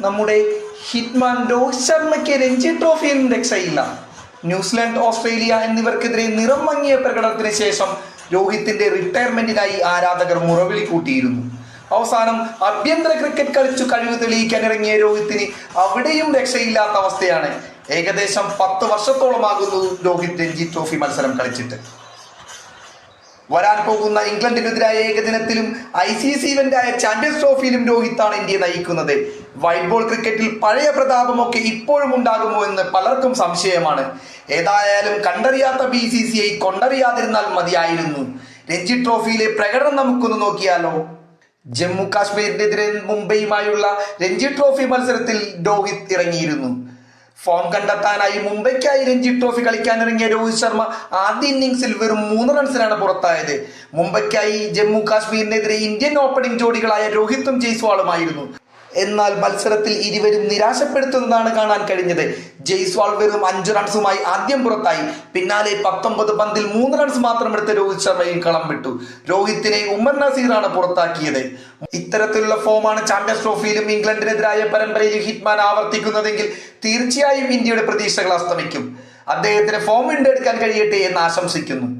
നമ്മുടെ ഹിറ്റ്മാൻ രോഹിത് ശർമ്മയ്ക്ക് രഞ്ജി ട്രോഫിയിൽ രക്ഷയില്ല ന്യൂസിലാൻഡ് ഓസ്ട്രേലിയ എന്നിവർക്കെതിരെ നിറം മങ്ങിയ പ്രകടനത്തിന് ശേഷം രോഹിത്തിന്റെ റിട്ടയർമെന്റിനായി ആരാധകർ മുറവിളി കൂട്ടിയിരുന്നു. അവസാനം ആഭ്യന്തര ക്രിക്കറ്റ് കളിച്ചു കഴിവ് തെളിയിക്കാൻ ഇറങ്ങിയ രോഹിത്തിന് അവിടെയും രക്ഷയില്ലാത്ത അവസ്ഥയാണ് ഏകദേശം പത്ത് വർഷത്തോളമാകുന്നു രോഹിത് രഞ്ജി ട്രോഫി മത്സരം കളിച്ചിട്ട്. വരാൻ പോകുന്ന ഇംഗ്ലണ്ടിനെതിരായ ഏകദിനത്തിലും ഐ സി സി ഇവന്റായ ചാമ്പ്യൻസ് ട്രോഫിയിലും രോഹിത്താണ് ഇന്ത്യയെ നയിക്കുന്നത്. വൈറ്റ് ബോൾ ക്രിക്കറ്റിൽ പഴയ പ്രതാപമൊക്കെ ഇപ്പോഴും ഉണ്ടാകുമോ എന്ന് പലർക്കും സംശയമാണ്. ഏതായാലും കണ്ടറിയാത്ത ബി സി സി ഐ കൊണ്ടറിയാതിരുന്നാൽ മതിയായിരുന്നു. രഞ്ജി ട്രോഫിയിലെ പ്രകടനം നമുക്കൊന്ന് നോക്കിയാലോ. ജമ്മു കാശ്മീരിനെതിരെ മുംബൈയുമായുള്ള രഞ്ജി ട്രോഫി മത്സരത്തിൽ രോഹിത് ഇറങ്ങിയിരുന്നു. ഫോം കണ്ടെത്താനായി മുംബൈക്കായി രഞ്ജി ട്രോഫി കളിക്കാനിറങ്ങിയ രോഹിത് ശർമ്മ ആദ്യ ഇന്നിംഗ്സിൽ വെറും മൂന്ന് റൺസിനാണ് പുറത്തായത്. മുംബൈക്കായി ജമ്മു കാശ്മീരിനെതിരെ ഇന്ത്യൻ ഓപ്പണിംഗ് ജോഡികളായ രോഹിത്തും ജയ്സ്വാളുമായിരുന്നു. എന്നാൽ മത്സരത്തിൽ ഇരുവരും നിരാശപ്പെടുത്തുന്നതാണ് കാണാൻ കഴിഞ്ഞത്. ജയ്സ്വാൾ വെറും അഞ്ച് റൺസുമായി ആദ്യം പുറത്തായി. പിന്നാലെ പത്തൊമ്പത് പന്തിൽ മൂന്ന് റൺസ് മാത്രം എടുത്ത രോഹിത് ശർമ്മയും കളം വിട്ടു. രോഹിത്തിനെ ഉമ്മർ നസീറാണ് പുറത്താക്കിയത്. ഇത്തരത്തിലുള്ള ഫോമാണ് ചാമ്പ്യൻസ് ട്രോഫിയിലും ഇംഗ്ലണ്ടിനെതിരായ പരമ്പരയിൽ ഹിറ്റ്മാൻ ആവർത്തിക്കുന്നതെങ്കിൽ തീർച്ചയായും ഇന്ത്യയുടെ പ്രതീക്ഷകൾ അസ്തമിക്കും. അദ്ദേഹത്തിന് ഫോം വീണ്ടെടുക്കാൻ കഴിയട്ടെ എന്ന് ആശംസിക്കുന്നു.